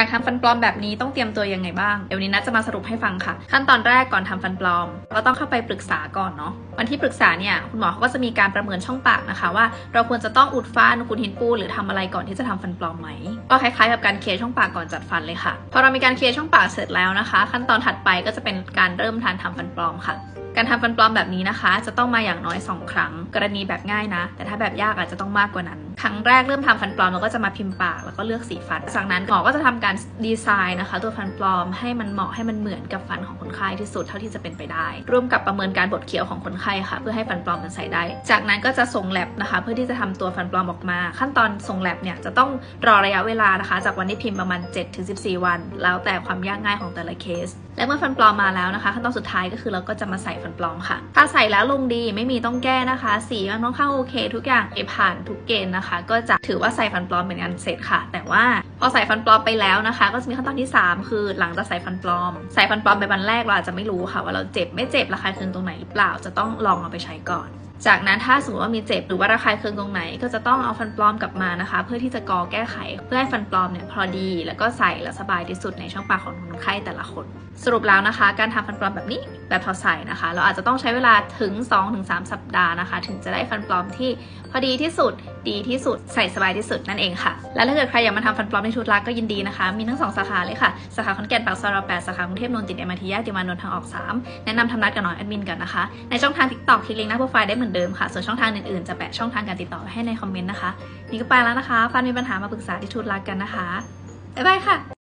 การทำฟันปลอมแบบนี้ต้องเตรียมตัวยังไงบ้าง เดี๋ยววันนี้นัทจะมาสรุปให้ฟังค่ะ ขั้นตอนแรกก่อนทำฟันปลอม ก็ต้องเข้าไปปรึกษาก่อนเนาะวันที่ปรึกษาเนี่ยคุณหมอเขาก็จะมีการประเมินช่องปากนะคะ ว่าเราควรจะต้องอุดฟันขุดหินปูหรือทำอะไรก่อนที่จะทำฟันปลอมไหมก็คล้ายๆกับการเคลียร์ช่องปากก่อนจัดฟันเลยค่ะพอเรามีการเคลียร์ช่องปากเสร็จแล้วนะคะ ขั้นตอนถัดไปก็จะเป็นการเริ่มทานทำฟันปลอมค่ะการทำฟันปลอมแบบนี้นะคะ จะต้องมาอย่างน้อย 2 ครั้ง กรณีแบบง่ายนะ แต่ถ้าแบบยากอาจจะต้องมากกว่านั้น ครั้งแรกเริ่มทำฟันปลอมเราก็จะมาพิมพ์ปากแล้วก็เลือกสีฟัน จากนั้นหมอก็จะทำการดีไซน์นะคะ ตัวฟันปลอมให้มันเหมาะให้มันเหมือนกับฟันของคนไข้ที่สุดเท่าที่จะเป็นไปได้ ร่วมกับประเมินการบดเคี้ยวของคนไข้ค่ะ เพื่อให้ฟันปลอมมันใส่ได้ จากนั้นก็จะส่งแลบนะคะ เพื่อที่จะทำตัวฟันปลอมออกมา ขั้นตอนส่งแลบเนี่ยจะต้องรอระยะเวลานะคะ จากวันที่พิมพ์ประมาณ 7-14 วัน แล้วแต่ความยากง่ายของแต่ละเคสและเมื่อฟันปลอมมาแล้วนะคะขั้นตอนสุดท้ายก็คือเราก็จะมาใส่ฟันปลอมค่ะ ถ้าใส่แล้วลงดีไม่มีต้องแก้นะคะ สีมันค่อนข้างโอเค ทุกอย่างไปผ่านทุกเกณฑ์นะคะ ก็จะถือว่าใส่ฟันปลอมเป็นอันเสร็จค่ะ แต่ว่าพอใส่ฟันปลอมไปแล้วนะคะ ก็จะมีขั้นตอนที่ 3 คือหลังจากใส่ฟันปลอม ใส่ฟันปลอมไปวันแรกเราอาจจะไม่รู้ค่ะ ว่าเราเจ็บไม่เจ็บระคายเคืองตรงไหนหรือเปล่าจะต้องลองเอาไปใช้ก่อน จากนั้นถ้าสมมติว่ามีเจ็บหรือว่าระคายเคืองตรงไหน ก็จะต้องเอาฟันปลอมกลับมานะคะ เพื่อที่จะกอแก้ไขเพื่อให้ฟันปลอมเนี่ยพอดี แล้วก็ใส่และสบายที่สุดในช่องปากของคนไข้แต่ละคน สรุปแล้วนะคะ การทำฟันปลอมแบบนี้แบบพอใส่นะคะ เราอาจจะต้องใช้เวลาถึง 2-3 สัปดาห์นะคะ ถึงจะได้ฟันปลอมที่พอดีที่สุดดีที่สุดใส่สบายที่สุดนั่นเองค่ะ และถ้าเกิดใครอยากมาทำฟันปลอมในชุดลักก็ยินดีนะคะ มีทั้งสองสาขาเลยค่ะ สาขาขอนแก่นปากซอยรแปดสาขากรุงเทพนนท์ติดเอ็มอาร์ทีแยกติวานนท์ทางออก 3 แนะนำทำนัดกับน้องแอดมินกันนะคะ ในช่องทาง TikTok คลิกลิงก์หน้าโปรไฟล์ได้เหมือนเดิมค่ะ ส่วนช่องทางอื่นๆ จะแปะช่องทางการติดต่อไว้ให้ในคอมเมนต์นะคะ นี่ก็ไปแล้วนะคะ ฟันมีปัญหามาปรึกษาที่ทูตลักกันนะคะ บ๊ายบายค่ะ